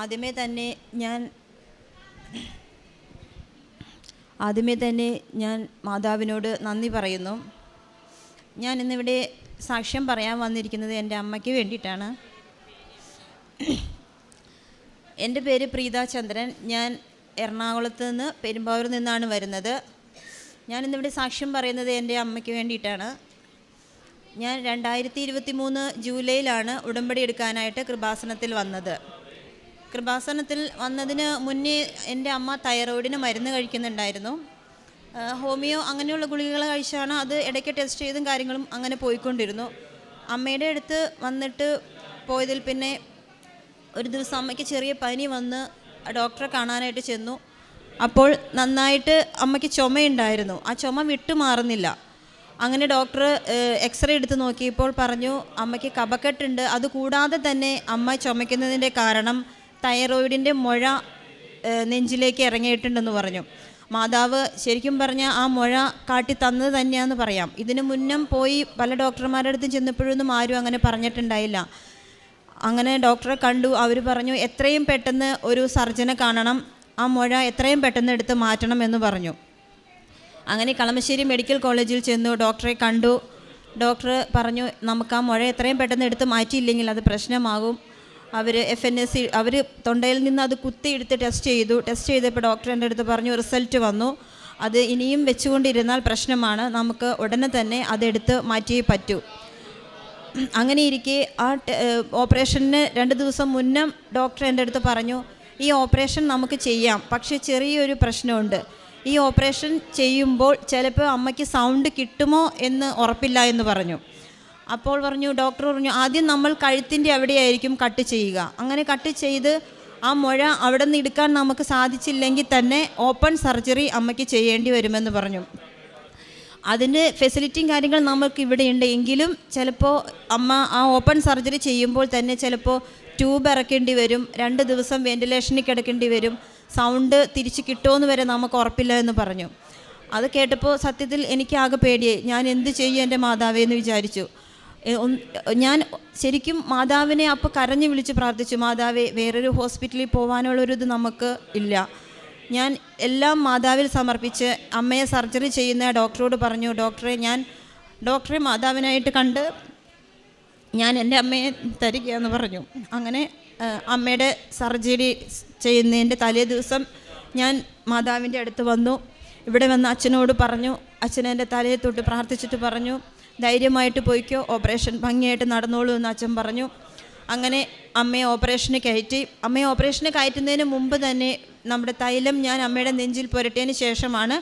ആദ്യമേ തന്നെ ഞാൻ ആദ്യമേ തന്നെ ഞാൻ മാതാവിനോട് നന്ദി പറയുന്നു. ഞാൻ ഇന്നിവിടെ സാക്ഷ്യം പറയാൻ വന്നിരിക്കുന്നത് എന്റെ അമ്മയ്ക്ക് വേണ്ടിയിട്ടാണ്. എന്റെ പേര് പ്രീത ചന്ദ്രൻ. ഞാൻ എറണാകുളത്ത് നിന്ന് പെരുമ്പാവൂരിൽ നിന്നാണ് വരുന്നത്. ഞാൻ ഇന്നിവിടെ സാക്ഷ്യം പറയുന്നത് എന്റെ അമ്മയ്ക്ക് വേണ്ടിയിട്ടാണ്. ഞാൻ രണ്ടായിരത്തി ഇരുപത്തി മൂന്ന് ജൂലൈയിലാണ് ഉടമ്പടി എടുക്കാനായിട്ട് കൃപാസനത്തിൽ വന്നത്. കൃപാസനത്തിൽ വന്നതിന് മുന്നേ എന്റെ അമ്മ തൈറോയിഡിന് മരുന്ന് കഴിക്കുന്നുണ്ടായിരുന്നു. ഹോമിയോ അങ്ങനെയുള്ള ഗുളികകൾ കഴിച്ചാണ് അത് ഇടയ്ക്ക് ടെസ്റ്റ് ചെയ്തും കാര്യങ്ങളും അങ്ങനെ പോയിക്കൊണ്ടിരുന്നു. അമ്മയുടെ അടുത്ത് വന്നിട്ട് പോയതിൽ പിന്നെ ഒരു ദിവസം അമ്മയ്ക്ക് ചെറിയ പനി വന്ന് ഡോക്ടറെ കാണാനായിട്ട് ചെന്നു. അപ്പോൾ നന്നായിട്ട് അമ്മയ്ക്ക് ചുമയുണ്ടായിരുന്നു. ആ ചുമ വിട്ടു മാറുന്നില്ല. അങ്ങനെ ഡോക്ടർ എക്സ്റേ എടുത്ത് നോക്കിയപ്പോൾ പറഞ്ഞു അമ്മയ്ക്ക് കപക്കെട്ടുണ്ട് അതുകൂടാതെ തന്നെ അമ്മ ചുമയ്ക്കുന്നതിന്റെ കാരണം തൈറോയിഡിന്റെ മുഴ നെഞ്ചിലേക്ക് ഇറങ്ങിയിട്ടുണ്ടെന്ന് പറഞ്ഞു. മാതാവ് ശരിക്കും പറഞ്ഞാൽ ആ മുഴ കാട്ടി തന്നത് തന്നെയാണെന്ന് പറയാം. ഇതിനു മുന്നം പോയി പല ഡോക്ടർമാരുടെ അടുത്ത് ചെന്നപ്പോഴൊന്നും ആരും അങ്ങനെ പറഞ്ഞിട്ടുണ്ടായില്ല. അങ്ങനെ ഡോക്ടറെ കണ്ടു. അവർ പറഞ്ഞു എത്രയും പെട്ടെന്ന് ഒരു സർജനെ കാണണം. ആ മുഴ എത്രയും പെട്ടെന്ന് എടുത്ത് മാറ്റണം എന്ന് പറഞ്ഞു. അങ്ങനെ കളമശ്ശേരി മെഡിക്കൽ കോളേജിൽ ചെന്നു. ഡോക്ടറെ കണ്ടു. ഡോക്ടർ പറഞ്ഞു നമുക്ക് ആ മുഴ എത്രയും പെട്ടെന്ന് എടുത്ത് മാറ്റിയില്ലെങ്കിൽ അത് പ്രശ്നമാകും. അവർ എഫ് എൻ എസ് അവർ തൊണ്ടയിൽ നിന്ന് അത് കുത്തിയെടുത്ത് ടെസ്റ്റ് ചെയ്തു. ടെസ്റ്റ് ചെയ്തപ്പോൾ ഡോക്ടർ എന്റെ അടുത്ത് പറഞ്ഞു റിസൾട്ട് വന്നു. അത് ഇനിയും വെച്ചുകൊണ്ടിരുന്നാൽ പ്രശ്നമാണ്. നമുക്ക് ഉടനെ തന്നെ അതെടുത്ത് മാറ്റിയേ പറ്റൂ. അങ്ങനെ ഇരിക്കെ ആ ഓപ്പറേഷന് രണ്ട് ദിവസം മുന്നേ ഡോക്ടർ എന്റെ അടുത്ത് പറഞ്ഞു ഈ ഓപ്പറേഷൻ നമുക്ക് ചെയ്യാം. പക്ഷേ ചെറിയൊരു പ്രശ്നമുണ്ട്. ഈ ഓപ്പറേഷൻ ചെയ്യുമ്പോൾ ചിലപ്പോൾ അമ്മയ്ക്ക് സൗണ്ട് കിട്ടുമോ എന്ന് ഉറപ്പില്ല എന്ന് പറഞ്ഞു. അപ്പോൾ പറഞ്ഞു ഡോക്ടർ പറഞ്ഞു ആദ്യം നമ്മൾ കഴുത്തിന്റെ അവിടെയായിരിക്കും കട്ട് ചെയ്യുക. അങ്ങനെ കട്ട് ചെയ്ത് ആ മുഴ അവിടെ നിന്ന് എടുക്കാൻ നമുക്ക് സാധിച്ചില്ലെങ്കിൽ തന്നെ ഓപ്പൺ സർജറി അമ്മയ്ക്ക് ചെയ്യേണ്ടി വരുമെന്ന് പറഞ്ഞു. അതിന്റെ ഫെസിലിറ്റിയും കാര്യങ്ങൾ നമുക്ക് ഇവിടെ ഉണ്ട്. എങ്കിലും ചിലപ്പോൾ അമ്മ ആ ഓപ്പൺ സർജറി ചെയ്യുമ്പോൾ തന്നെ ചിലപ്പോൾ ട്യൂബ് ഇറക്കേണ്ടി വരും. രണ്ട് ദിവസം വെന്റിലേഷനിൽ കിടക്കേണ്ടി വരും. സൗണ്ട് തിരിച്ച് കിട്ടുമെന്ന് വരെ നമുക്ക് ഉറപ്പില്ല എന്ന് പറഞ്ഞു. അത് കേട്ടപ്പോൾ സത്യത്തിൽ എനിക്ക് ആകെ പേടിയായി. ഞാൻ എന്ത് ചെയ്യും എന്റെ മാതാവേ എന്ന് വിചാരിച്ചു. ഞാൻ ശരിക്കും മാതാവിനെ അപ്പോൾ കരഞ്ഞു വിളിച്ച് പ്രാർത്ഥിച്ചു മാതാവേ വേറൊരു ഹോസ്പിറ്റലിൽ പോകാനുള്ളൊരിത് നമുക്ക് ഇല്ല. ഞാൻ എല്ലാം മാതാവിൽ സമർപ്പിച്ച് അമ്മയെ സർജറി ചെയ്യുന്ന ഡോക്ടറോട് പറഞ്ഞു ഡോക്ടറെ ഞാൻ ഡോക്ടറെ മാതാവിനായിട്ട് കണ്ട് ഞാൻ എന്റെ അമ്മയെ തരികയെന്ന് പറഞ്ഞു. അങ്ങനെ അമ്മയുടെ സർജറി ചെയ്യുന്നതിന്റെ തലേ ദിവസം ഞാൻ മാതാവിന്റെ അടുത്ത് വന്നു. ഇവിടെ വന്ന് അച്ഛനോട് പറഞ്ഞു അച്ഛൻ എന്റെ തലയെ തൊട്ട് പ്രാർത്ഥിച്ചിട്ട് പറഞ്ഞു ധൈര്യമായിട്ട് പോയിക്കോ. ഓപ്പറേഷൻ ഭംഗിയായിട്ട് നടന്നോളൂ എന്ന് അച്ഛൻ പറഞ്ഞു. അങ്ങനെ അമ്മയെ ഓപ്പറേഷന് കയറ്റി. അമ്മയെ ഓപ്പറേഷന് കയറ്റുന്നതിന് മുമ്പ് തന്നെ നമ്മുടെ തൈലം ഞാൻ അമ്മയുടെ നെഞ്ചിൽ പുരട്ടിയതിന് ശേഷമാണ്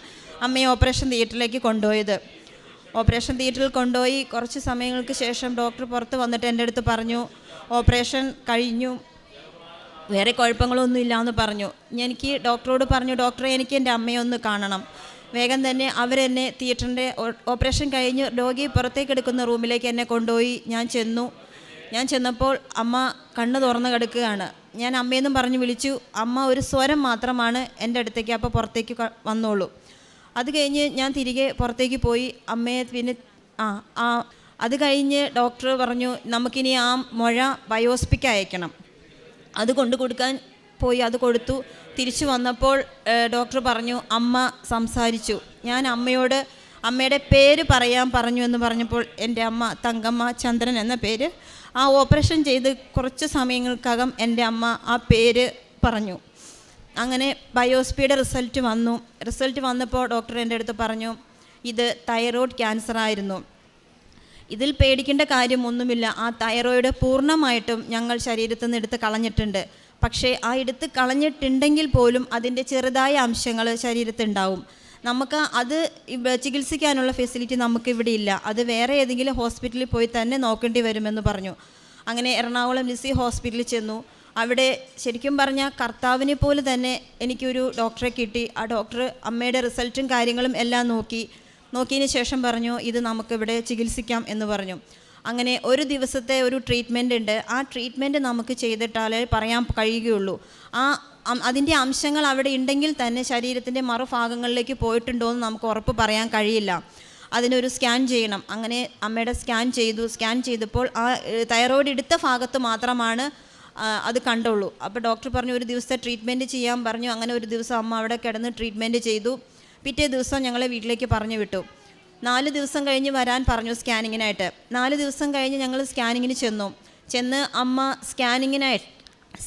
അമ്മയെ ഓപ്പറേഷൻ തിയേറ്ററിലേക്ക് കൊണ്ടുപോയത്. ഓപ്പറേഷൻ തിയേറ്ററിൽ കൊണ്ടുപോയി. കുറച്ച് സമയങ്ങൾക്ക് ശേഷം ഡോക്ടർ പുറത്ത് വന്നിട്ട് എന്റെ അടുത്ത് പറഞ്ഞു ഓപ്പറേഷൻ കഴിഞ്ഞു. വേറെ കുഴപ്പങ്ങളൊന്നും ഇല്ല എന്ന് പറഞ്ഞു. എനിക്ക് ഡോക്ടറോട് പറഞ്ഞു ഡോക്ടറെ എനിക്ക് എന്റെ അമ്മയെ ഒന്ന് കാണണം. വേഗം തന്നെ അവരെന്നെ തിയേറ്ററിന്റെ ഓപ്പറേഷൻ കഴിഞ്ഞ് രോഗി പുറത്തേക്ക് എടുക്കുന്ന റൂമിലേക്ക് എന്നെ കൊണ്ടുപോയി. ഞാൻ ചെന്നു. ഞാൻ ചെന്നപ്പോൾ അമ്മ കണ്ണ് തുറന്ന് കിടക്കുകയാണ്. ഞാൻ അമ്മയെന്നും പറഞ്ഞ് വിളിച്ചു. അമ്മ ഒരു സ്വരം മാത്രമാണ് എന്റെ അടുത്തേക്ക് അപ്പോൾ പുറത്തേക്ക് വന്നോളൂ. അത് കഴിഞ്ഞ് ഞാൻ തിരികെ പുറത്തേക്ക് പോയി. അമ്മയെ പിന്നെ ആ ആ അത് കഴിഞ്ഞ് ഡോക്ടർ പറഞ്ഞു നമുക്കിനി ആ മുഴ ബയോസ്പിക്ക് അയക്കണം. അത് കൊണ്ടു കൊടുക്കാൻ പോയി അത് കൊടുത്തു. തിരിച്ചു വന്നപ്പോൾ ഡോക്ടർ പറഞ്ഞു അമ്മ സംസാരിച്ചു. ഞാൻ അമ്മയോട് അമ്മയുടെ പേര് പറയാൻ പറഞ്ഞു എന്ന് പറഞ്ഞപ്പോൾ എന്റെ അമ്മ തങ്കമ്മ ചന്ദ്രൻ എന്ന പേര്. ആ ഓപ്പറേഷൻ ചെയ്ത് കുറച്ച് സമയങ്ങൾക്കകം എന്റെ അമ്മ ആ പേര് പറഞ്ഞു. അങ്ങനെ ബയോസ്പിയുടെ റിസൾട്ട് വന്നു. റിസൾട്ട് വന്നപ്പോൾ ഡോക്ടർ എന്റെ അടുത്ത് പറഞ്ഞു ഇത് തൈറോയ്ഡ് ക്യാൻസർ ആയിരുന്നു ഇതിൽ പേടിക്കേണ്ട കാര്യമൊന്നുമില്ല ആ തൈറോയ്ഡ് പൂർണമായിട്ടും ഞങ്ങൾ ശരീരത്തിൽ നിന്ന് എടുത്ത് കളഞ്ഞിട്ടുണ്ട്. പക്ഷേ ആ എടുത്ത് കളഞ്ഞിട്ടുണ്ടെങ്കിൽ പോലും അതിന്റെ ചെറുതായ അംശങ്ങൾ ശരീരത്തുണ്ടാവും നമുക്ക് അത് ചികിത്സിക്കാനുള്ള ഫെസിലിറ്റി നമുക്ക് ഇവിടെ ഇല്ല. അത് വേറെ ഏതെങ്കിലും ഹോസ്പിറ്റലിൽ പോയി തന്നെ നോക്കേണ്ടി വരുമെന്ന് പറഞ്ഞു. അങ്ങനെ എറണാകുളം ലിസി ഹോസ്പിറ്റലിൽ ചെന്നു. അവിടെ ശരിക്കും പറഞ്ഞാൽ കർത്താവിനെ പോലെ തന്നെ എനിക്കൊരു ഡോക്ടറെ കിട്ടി. ആ ഡോക്ടർ അമ്മയുടെ റിസൾട്ടും കാര്യങ്ങളും എല്ലാം നോക്കി. നോക്കിയതിന് ശേഷം പറഞ്ഞു ഇത് നമുക്കിവിടെ ചികിത്സിക്കാം എന്ന് പറഞ്ഞു. അങ്ങനെ ഒരു ദിവസത്തെ ഒരു ട്രീറ്റ്മെന്റ് ഉണ്ട്. ആ ട്രീറ്റ്മെന്റ് നമുക്ക് ചെയ്തിട്ടാലേ പറയാൻ കഴിയുകയുള്ളൂ. ആ അതിന്റെ അംശങ്ങൾ അവിടെ ഉണ്ടെങ്കിൽ തന്നെ ശരീരത്തിന്റെ മറുഭാഗങ്ങളിലേക്ക് പോയിട്ടുണ്ടോ എന്ന് നമുക്ക് ഉറപ്പ് പറയാൻ കഴിയില്ല. അതിനൊരു സ്കാൻ ചെയ്യണം. അങ്ങനെ അമ്മയുടെ സ്കാൻ ചെയ്തു. സ്കാൻ ചെയ്തപ്പോൾ ആ തൈറോയ്ഡ് എടുത്ത ഭാഗത്ത് മാത്രമാണ് അത് കണ്ടുള്ളൂ. അപ്പോൾ ഡോക്ടർ പറഞ്ഞു ഒരു ദിവസത്തെ ട്രീറ്റ്മെന്റ് ചെയ്യാൻ പറഞ്ഞു. അങ്ങനെ ഒരു ദിവസം അമ്മ അവിടെ കിടന്ന് ട്രീറ്റ്മെന്റ് ചെയ്തു. പിറ്റേ ദിവസം ഞങ്ങളെ വീട്ടിലേക്ക് പറഞ്ഞു വിട്ടു. നാല് ദിവസം കഴിഞ്ഞ് വരാൻ പറഞ്ഞു സ്കാനിങ്ങിനായിട്ട്. നാല് ദിവസം കഴിഞ്ഞ് ഞങ്ങൾ സ്കാനിങ്ങിന് ചെന്നു. ചെന്ന് അമ്മ സ്കാനിങ്ങിനായി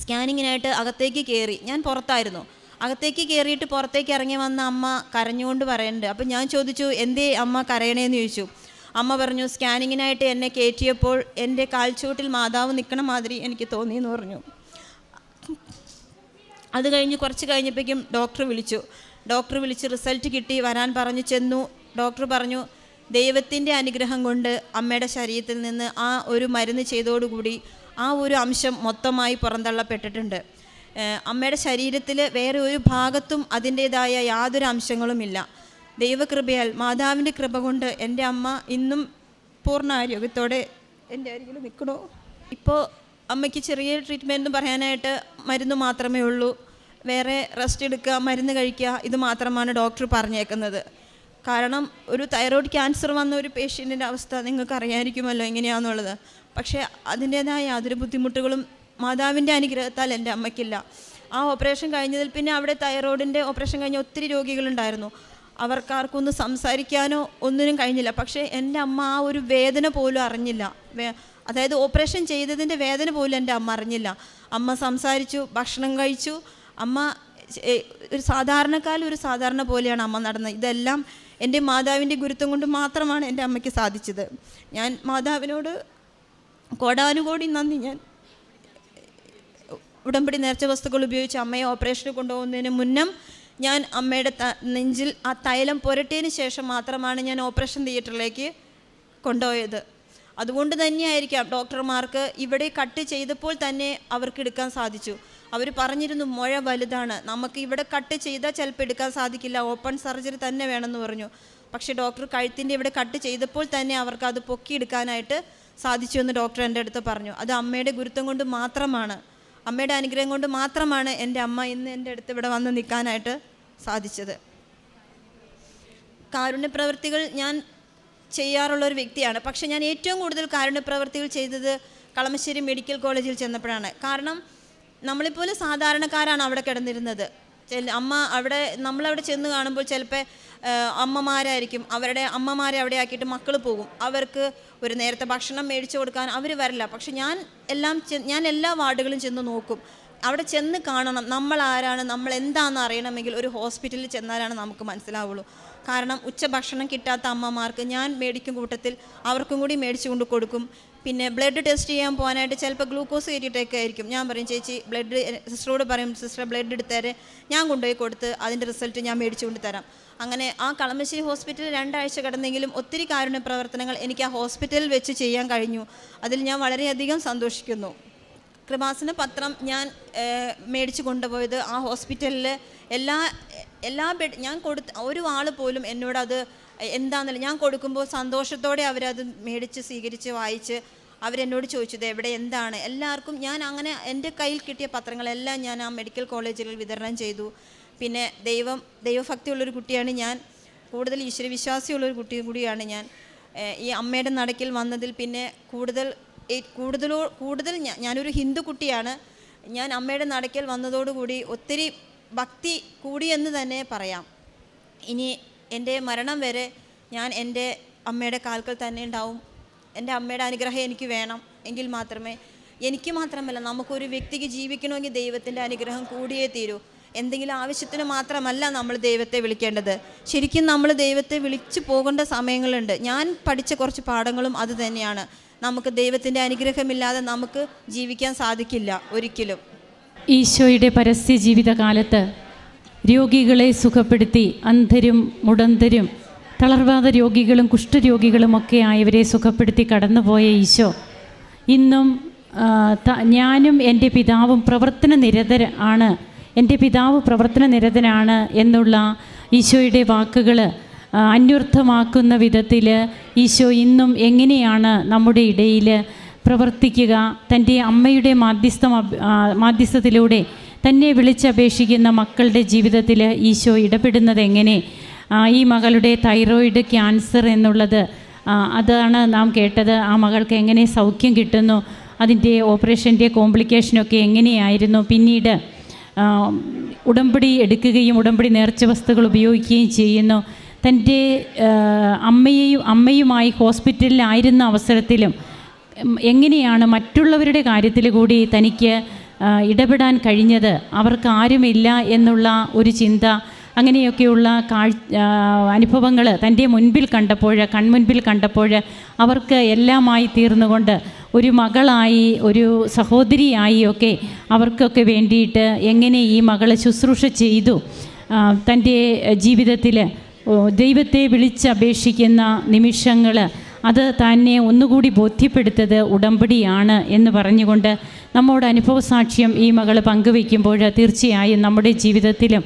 സ്കാനിങ്ങിനായിട്ട് അകത്തേക്ക് കയറി ഞാൻ പുറത്തായിരുന്നു. അകത്തേക്ക് കയറിയിട്ട് പുറത്തേക്ക് ഇറങ്ങി വന്ന അമ്മ കരഞ്ഞുകൊണ്ട് പറയുന്നുണ്ട്. അപ്പം ഞാൻ ചോദിച്ചു എന്തേ അമ്മ കരയണേന്ന് ചോദിച്ചു. അമ്മ പറഞ്ഞു സ്കാനിങ്ങിനായിട്ട് എന്നെ കയറ്റിയപ്പോൾ എന്റെ കാൽച്ചുവട്ടിൽ മാതാവ് നിൽക്കണ മാതിരി എനിക്ക് തോന്നി എന്ന് പറഞ്ഞു. അത് കഴിഞ്ഞ് കുറച്ച് കഴിഞ്ഞപ്പോഴേക്കും ഡോക്ടർ വിളിച്ചു. ഡോക്ടർ വിളിച്ച് റിസൾട്ട് കിട്ടി. വരാൻ പറഞ്ഞു ചെന്നു. ഡോക്ടർ പറഞ്ഞു ദൈവത്തിന്റെ അനുഗ്രഹം കൊണ്ട് അമ്മയുടെ ശരീരത്തിൽ നിന്ന് ആ ഒരു മരുന്ന് ചെയ്തോടുകൂടി ആ ഒരു അംശം മൊത്തമായി പുറന്തള്ളപ്പെട്ടിട്ടുണ്ട്. അമ്മയുടെ ശരീരത്തിൽ വേറെ ഒരു ഭാഗത്തും അതിന്റേതായ യാതൊരു അംശങ്ങളുമില്ല. ദൈവകൃപയാൽ മാതാവിന്റെ കൃപ കൊണ്ട് എന്റെ അമ്മ ഇന്നും പൂർണ ആരോഗ്യത്തോടെ എന്റെ അരികിൽ നിൽക്കണോ? ഇപ്പോൾ അമ്മയ്ക്ക് ചെറിയ ട്രീറ്റ്മെന്റ് പറയാനായിട്ട് മരുന്ന് മാത്രമേ ഉള്ളൂ. വേറെ റെസ്റ്റ് എടുക്കുക മരുന്ന് കഴിക്കുക ഇത് മാത്രമാണ് ഡോക്ടർ പറഞ്ഞേക്കുന്നത്. കാരണം ഒരു തൈറോയ്ഡ് ക്യാൻസർ വന്ന ഒരു പേഷ്യന്റിന്റെ അവസ്ഥ നിങ്ങൾക്ക് അറിയാമായിരിക്കുമല്ലോ എങ്ങനെയാണെന്നുള്ളത് പക്ഷേ അതിന്റേതായ യാതൊരു ബുദ്ധിമുട്ടുകളും മാതാവിന്റെ അനുഗ്രഹത്താൽ എന്റെ അമ്മയ്ക്കില്ല. ആ ഓപ്പറേഷൻ കഴിഞ്ഞതിൽ പിന്നെ അവിടെ തൈറോയിഡിന്റെ ഓപ്പറേഷൻ കഴിഞ്ഞ ഒത്തിരി രോഗികളുണ്ടായിരുന്നു. അവർക്കാർക്കൊന്നും സംസാരിക്കാനോ ഒന്നിനും കഴിഞ്ഞില്ല. പക്ഷേ എന്റെ അമ്മ ആ ഒരു വേദന പോലും അറിഞ്ഞില്ല. അതായത് ഓപ്പറേഷൻ ചെയ്തതിന്റെ വേദന പോലും എന്റെ അമ്മ അറിഞ്ഞില്ല. അമ്മ സംസാരിച്ചു ഭക്ഷണം കഴിച്ചു. അമ്മ ഒരു സാധാരണക്കാലം ഒരു സാധാരണ പോലെയാണ് അമ്മ നടന്നത്. ഇതെല്ലാം എന്റെ മാതാവിന്റെ ഗുരുത്വം കൊണ്ട് മാത്രമാണ് എന്റെ അമ്മയ്ക്ക് സാധിച്ചത്. ഞാൻ മാതാവിനോട് കോടാനുകോടി നന്ദി. ഞാൻ ഉടമ്പടി നേർച്ച വസ്തുക്കൾ ഉപയോഗിച്ച് അമ്മയെ ഓപ്പറേഷന് കൊണ്ടുപോകുന്നതിന് മുന്നം ഞാൻ അമ്മയുടെ നെഞ്ചിൽ ആ തൈലം പുരട്ടിയതിന് ശേഷം മാത്രമാണ് ഞാൻ ഓപ്പറേഷൻ തിയേറ്ററിലേക്ക് കൊണ്ടുപോയത്. അതുകൊണ്ട് തന്നെയായിരിക്കാം ഡോക്ടർമാർക്ക് ഇവിടെ കട്ട് ചെയ്തപ്പോൾ തന്നെ അവർക്ക് എടുക്കാൻ സാധിച്ചു. അവർ പറഞ്ഞിരുന്നു മുഴ വലുതാണ്. നമുക്ക് ഇവിടെ കട്ട് ചെയ്താൽ ചിലപ്പോൾ എടുക്കാൻ സാധിക്കില്ല. ഓപ്പൺ സർജറി തന്നെ വേണമെന്ന് പറഞ്ഞു. പക്ഷേ ഡോക്ടർ കഴുത്തിന്റെ ഇവിടെ കട്ട് ചെയ്തപ്പോൾ തന്നെ അവർക്ക് അത് പൊക്കിയെടുക്കാനായിട്ട് സാധിച്ചു എന്ന് ഡോക്ടർ എന്റെ അടുത്ത് പറഞ്ഞു. അത് അമ്മയുടെ ഗുരുത്വം കൊണ്ട് മാത്രമാണ്. അമ്മയുടെ അനുഗ്രഹം കൊണ്ട് മാത്രമാണ് എന്റെ അമ്മ ഇന്ന് എന്റെ അടുത്ത് ഇവിടെ വന്ന് നിൽക്കാനായിട്ട് സാധിച്ചത്. കാരുണ്യപ്രവൃത്തികൾ ഞാൻ ചെയ്യാറുള്ള ഒരു വ്യക്തിയാണ്. പക്ഷേ ഞാൻ ഏറ്റവും കൂടുതൽ കാരുണ്യപ്രവൃത്തികൾ ചെയ്തത് കളമശ്ശേരി മെഡിക്കൽ കോളേജിൽ ചെന്നപ്പോഴാണ്. കാരണം നമ്മളെപ്പോലെ സാധാരണക്കാരാണ് അവിടെ കിടന്നിരുന്നത്. അമ്മ അവിടെ നമ്മളവിടെ ചെന്ന് കാണുമ്പോൾ ചിലപ്പോൾ അമ്മമാരായിരിക്കും. അവരുടെ അമ്മമാരെ അവിടെ ആക്കിയിട്ട് മക്കൾ പോകും. അവർക്ക് ഒരു നേരത്തെ ഭക്ഷണം മേടിച്ചു കൊടുക്കാൻ അവർ വരില്ല. പക്ഷെ ഞാൻ എല്ലാം ഞാൻ എല്ലാ വാർഡുകളും ചെന്ന് നോക്കും. അവിടെ ചെന്ന് കാണണം. നമ്മൾ ആരാണ് നമ്മൾ എന്താണെന്ന് അറിയണമെങ്കിൽ ഒരു ഹോസ്പിറ്റലിൽ ചെന്നാലാണ് നമുക്ക് മനസ്സിലാവുള്ളൂ. കാരണം ഉച്ചഭക്ഷണം കിട്ടാത്ത അമ്മമാർക്ക് ഞാൻ മേടിക്കും കൂട്ടത്തിൽ അവർക്കും കൂടി മേടിച്ചു കൊണ്ട് കൊടുക്കും. പിന്നെ ബ്ലഡ് ടെസ്റ്റ് ചെയ്യാൻ പോകാനായിട്ട് ചിലപ്പോൾ ഗ്ലൂക്കോസ് കയറ്റിയിട്ടൊക്കെ ആയിരിക്കും. ഞാൻ പറയും ചേച്ചി ബ്ലഡ് സിസ്റ്ററോട് പറയും സിസ്റ്റർ ബ്ലഡ് എടുത്തേരെ. ഞാൻ കൊണ്ടുപോയി കൊടുത്ത് അതിന്റെ റിസൾട്ട് ഞാൻ മേടിച്ചു കൊണ്ട് തരാം. അങ്ങനെ ആ കളമശ്ശേരി ഹോസ്പിറ്റലിൽ രണ്ടാഴ്ച കടന്നെങ്കിലും ഒത്തിരി കാരുണ്യ പ്രവർത്തനങ്ങൾ എനിക്ക് ആ ഹോസ്പിറ്റലിൽ വെച്ച് ചെയ്യാൻ കഴിഞ്ഞു. അതിൽ ഞാൻ വളരെയധികം സന്തോഷിക്കുന്നു. കൃപാസന പത്രം ഞാൻ മേടിച്ചു കൊണ്ടുപോയത് ആ ഹോസ്പിറ്റലിൽ എല്ലാ എല്ലാ ബെഡ് ഞാൻ കൊടുത്ത് ഒരു ആൾ പോലും എന്നോട് അത് എന്താണെന്നില്ല ഞാൻ കൊടുക്കുമ്പോൾ സന്തോഷത്തോടെ അവരത് മേടിച്ച് സ്വീകരിച്ച് വായിച്ച് അവരെന്നോട് ചോദിച്ചത് എവിടെ എന്താണ്? എല്ലാവർക്കും ഞാൻ അങ്ങനെ എന്റെ കയ്യിൽ കിട്ടിയ പത്രങ്ങളെല്ലാം ഞാൻ ആ മെഡിക്കൽ കോളേജിൽ വിതരണം ചെയ്തു. പിന്നെ ദൈവം ദൈവഭക്തിയുള്ളൊരു കുട്ടിയാണ് ഞാൻ. കൂടുതൽ ഈശ്വരവിശ്വാസിയുള്ളൊരു കുട്ടി കൂടിയാണ് ഞാൻ. ഈ അമ്മയുടെ നടക്കിൽ വന്നതിൽ പിന്നെ കൂടുതൽ കൂടുതലോ കൂടുതൽ ഞാനൊരു ഹിന്ദു കുട്ടിയാണ്. ഞാൻ അമ്മയുടെ നടക്കൽ വന്നതോടുകൂടി ഒത്തിരി ഭക്തി കൂടിയെന്ന് തന്നെ പറയാം. ഇനി എന്റെ മരണം വരെ ഞാൻ എന്റെ അമ്മയുടെ കാൽക്കൽ തന്നെ ഉണ്ടാവും. എന്റെ അമ്മയുടെ അനുഗ്രഹം എനിക്ക് വേണം എങ്കിൽ മാത്രമേ എനിക്ക് മാത്രമല്ല നമുക്കൊരു വ്യക്തിക്ക് ജീവിക്കണമെങ്കിൽ ദൈവത്തിന്റെ അനുഗ്രഹം കൂടിയേ തീരൂ. എന്തെങ്കിലും ആവശ്യത്തിന് മാത്രമല്ല നമ്മൾ ദൈവത്തെ വിളിക്കേണ്ടത്. ശരിക്കും നമ്മൾ ദൈവത്തെ വിളിച്ചു പോകേണ്ട സമയങ്ങളുണ്ട്. ഞാൻ പഠിച്ച കുറച്ച് പാഠങ്ങളും അത് തന്നെയാണ്. നമുക്ക് ദൈവത്തിന്റെ അനുഗ്രഹമില്ലാതെ നമുക്ക് ജീവിക്കാൻ സാധിക്കില്ല ഒരിക്കലും. ഈശോയുടെ പരസ്യ ജീവിതകാലത്ത് രോഗികളെ സുഖപ്പെടുത്തി അന്ധരും മുടന്തരും തളർവാദ രോഗികളും കുഷ്ഠരോഗികളുമൊക്കെ ആയവരെ സുഖപ്പെടുത്തി കടന്നുപോയ ഈശോ ഇന്നും ഞാനും എന്റെ പിതാവും പ്രവർത്തന നിരതര ആണ് എന്റെ പിതാവ് പ്രവർത്തന നിരതനാണ് എന്നുള്ള ഈശോയുടെ വാക്കുകൾ അന്വർത്ഥമാക്കുന്ന വിധത്തിൽ ഈശോ ഇന്നും എങ്ങനെയാണ് നമ്മുടെ ഇടയിൽ പ്രവർത്തിക്കുക തന്റെ അമ്മയുടെ മാധ്യസ്ഥ മാധ്യസ്ഥത്തിലൂടെ തന്നെ വിളിച്ചപേക്ഷിക്കുന്ന മക്കളുടെ ജീവിതത്തിൽ ഈശോ ഇടപെടുന്നത് എങ്ങനെ? ഈ മകളുടെ തൈറോയിഡ് ക്യാൻസർ എന്നുള്ളത് അതാണ് നാം കേട്ടത്. ആ മകൾക്ക് എങ്ങനെ സൗഖ്യം കിട്ടുന്നു? അതിന്റെ ഓപ്പറേഷന്റെ കോംപ്ലിക്കേഷനൊക്കെ എങ്ങനെയായിരുന്നു? പിന്നീട് ഉടമ്പടി എടുക്കുകയും ഉടമ്പടി നേർച്ച വസ്തുക്കൾ ഉപയോഗിക്കുകയും ചെയ്യുന്നു. തന്റെ അമ്മയെയും അമ്മയുമായി ഹോസ്പിറ്റലിലായിരുന്ന അവസരത്തിലും എങ്ങനെയാണ് മറ്റുള്ളവരുടെ കാര്യത്തിൽ കൂടി തനിക്ക് ഇടപെടാൻ കഴിഞ്ഞത്? അവർക്ക് ആരുമില്ല എന്നുള്ള ഒരു ചിന്ത അങ്ങനെയൊക്കെയുള്ള കാഴ്ച അനുഭവങ്ങൾ തന്റെ മുൻപിൽ കണ്ടപ്പോൾ കൺമുൻപിൽ കണ്ടപ്പോൾ അവർക്ക് എല്ലാമായി തീർന്നുകൊണ്ട് ഒരു മകളായി ഒരു സഹോദരിയായി ഒക്കെ അവർക്കൊക്കെ വേണ്ടിയിട്ട് എങ്ങനെ ഈ മകളെ ശുശ്രൂഷ ചെയ്തു? തന്റെ ജീവിതത്തിൽ ദൈവത്തെ വിളിച്ചപേക്ഷിക്കുന്ന നിമിഷങ്ങൾ അത് തന്നെ ഒന്നുകൂടി ബോധ്യപ്പെടുത്തത് ഉടമ്പടിയാണ് എന്ന് പറഞ്ഞുകൊണ്ട് നമ്മോട് അനുഭവ സാക്ഷ്യം ഈ മകൾ പങ്കുവയ്ക്കുമ്പോൾ തീർച്ചയായും നമ്മുടെ ജീവിതത്തിലും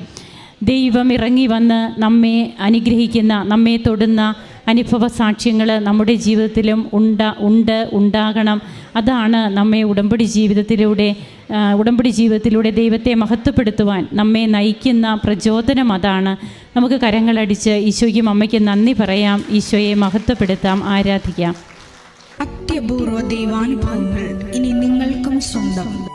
ദൈവം ഇറങ്ങി വന്ന് നമ്മെ അനുഗ്രഹിക്കുന്ന നമ്മെ തൊടുന്ന അനുഭവ സാക്ഷ്യങ്ങൾ നമ്മുടെ ജീവിതത്തിലും ഉണ്ട ഉണ്ട് ഉണ്ടാകണം. അതാണ് നമ്മെ ഉടമ്പടി ജീവിതത്തിലൂടെ ഉടമ്പടി ജീവിതത്തിലൂടെ ദൈവത്തെ മഹത്വപ്പെടുത്തുവാൻ നമ്മെ നയിക്കുന്ന പ്രചോദനം അതാണ്. നമുക്ക് കരങ്ങളടിച്ച് ഈശോയ്ക്കും അമ്മയ്ക്ക് നന്ദി പറയാം. ഈശോയെ മഹത്വപ്പെടുത്താം. ആരാധിക്കാം. അത്യപൂർവ ദൈവാനുഭവങ്ങൾ ഇനി നിങ്ങൾക്കും സ്വന്തം.